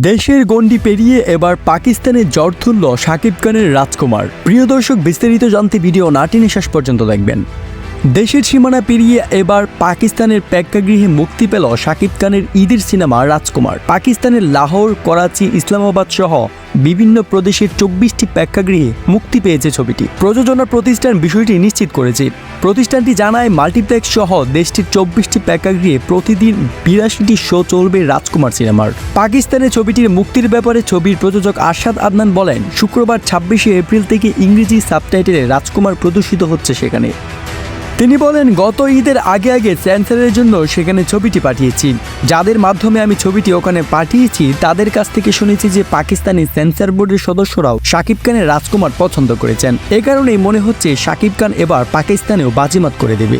দেশের গণ্ডি পেরিয়ে এবার পাকিস্তানে জ্বর তুলল শাকিব খানের রাজকুমার। প্রিয় দর্শক, বিস্তারিত জানতে ভিডিও না টেনে শেষ পর্যন্ত দেখবেন। দেশের সীমানা পেরিয়ে এবার পাকিস্তানের প্রেক্ষাগৃহে মুক্তি পেল শাকিব খানের ঈদের সিনেমা রাজকুমার। পাকিস্তানের লাহোর, করাচি, ইসলামাবাদ সহ বিভিন্ন প্রদেশের চব্বিশটি প্রেক্ষাগৃহে মুক্তি পেয়েছে ছবিটি। প্রযোজনা প্রতিষ্ঠান বিষয়টি নিশ্চিত করেছে। প্রতিষ্ঠানটি জানায়, মাল্টিপ্লেক্স সহ দেশটির চব্বিশটি প্যাকাগৃহে প্রতিদিন বিরাশিটি শো চলবে রাজকুমার সিনেমার। পাকিস্তানে ছবিটির মুক্তির ব্যাপারে ছবির প্রযোজক আরশাদ আদনান বলেন, শুক্রবার ছাব্বিশে এপ্রিল থেকে ইংরেজি সাবটাইটেলে রাজকুমার প্রদর্শিত হচ্ছে সেখানে। তিনি বলেন, গত ঈদের আগে আগে সেন্সারের জন্য সেখানে ছবিটি পাঠিয়েছি। যাদের মাধ্যমে আমি ছবিটি ওখানে পাঠিয়েছি, তাদের কাছ থেকে শুনেছি যে পাকিস্তানি সেন্সার বোর্ডের সদস্যরাও শাকিব খানের রাজকুমার পছন্দ করেছেন। এ কারণেই মনে হচ্ছে শাকিব খান এবার পাকিস্তানেও বাজিমাত করে দেবে।